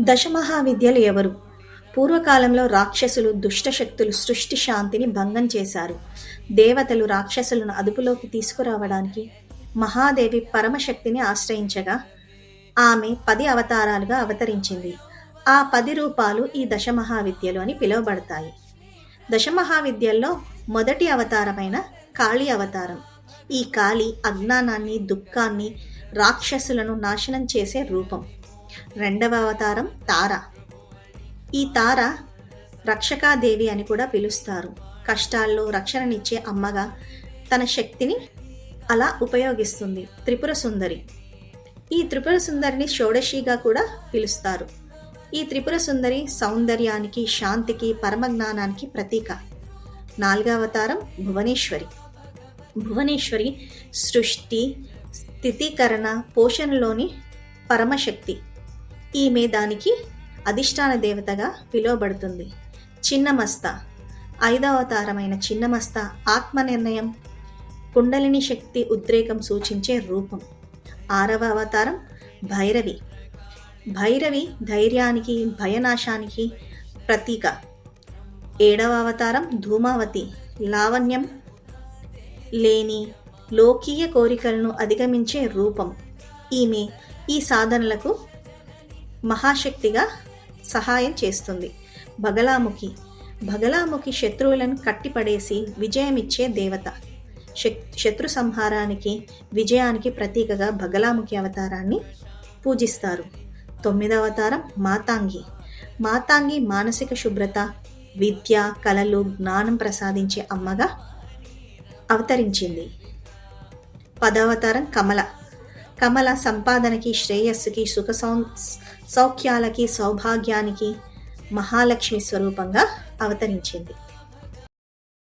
దశమహావిద్యలు ఎవరు? పూర్వకాలంలో రాక్షసులు దుష్టశక్తులు సృష్టి శాంతిని భంగం చేశారు. దేవతలు రాక్షసులను అదుపులోకి తీసుకురావడానికి మహాదేవి పరమశక్తిని ఆశ్రయించగా ఆమె పది అవతారాలుగా అవతరించింది. ఆ పది రూపాలు ఈ దశమహావిద్యలు అని పిలువబడతాయి. దశమహావిద్యల్లో మొదటి అవతారమైన కాళీ అవతారం. ఈ కాళీ అజ్ఞానాన్ని దుఃఖాన్ని రాక్షసులను నాశనం చేసే రూపం. రెండవ అవతారం తార. ఈ తార రక్షకాదేవి అని కూడా పిలుస్తారు. కష్టాల్లో రక్షణనిచ్చే అమ్మగా తన శక్తిని అలా ఉపయోగిస్తుంది. త్రిపుర సుందరి. ఈ త్రిపుర సుందరిని షోడశిగా కూడా పిలుస్తారు. ఈ త్రిపుర సుందరి సౌందర్యానికి శాంతికి పరమజ్ఞానానికి ప్రతీక. నాలుగవ అవతారం భువనేశ్వరి. భువనేశ్వరి సృష్టి స్థితీకరణ పోషణలోని పరమశక్తి. ఈమె దానికి అధిష్టాన దేవతగా పిలువబడుతుంది. చిన్నమస్త. ఐదవ అవతారమైన చిన్నమస్త ఆత్మ నిర్ణయం కుండలిని శక్తి ఉద్రేకం సూచించే రూపం. ఆరవ అవతారం భైరవి. భైరవి ధైర్యానికి భయనాశానికి ప్రతీక. ఏడవ అవతారం ధూమావతి. లావణ్యం లేని లోకీయ కోరికలను అధిగమించే రూపం. ఈమె ఈ సాధనలకు మహాశక్తిగా సహాయం చేస్తుంది. బగలాముఖి బగలాముఖి శత్రువులను కట్టిపడేసి విజయమిచ్చే దేవత. శత్రు సంహారానికి విజయానికి ప్రతీకగా బగలాముఖి అవతారాన్ని పూజిస్తారు. తొమ్మిదవ అవతారం మాతాంగి. మాతాంగి మానసిక శుభ్రత విద్య కళలు జ్ఞానం ప్రసాదించే అమ్మగా అవతరించింది. పదవతారం కమల. కమల సంపాదనకి శ్రేయస్సుకి సుఖ సౌ సౌఖ్యాలకి సౌభాగ్యానికి మహాలక్ష్మి స్వరూపంగా అవతరించింది.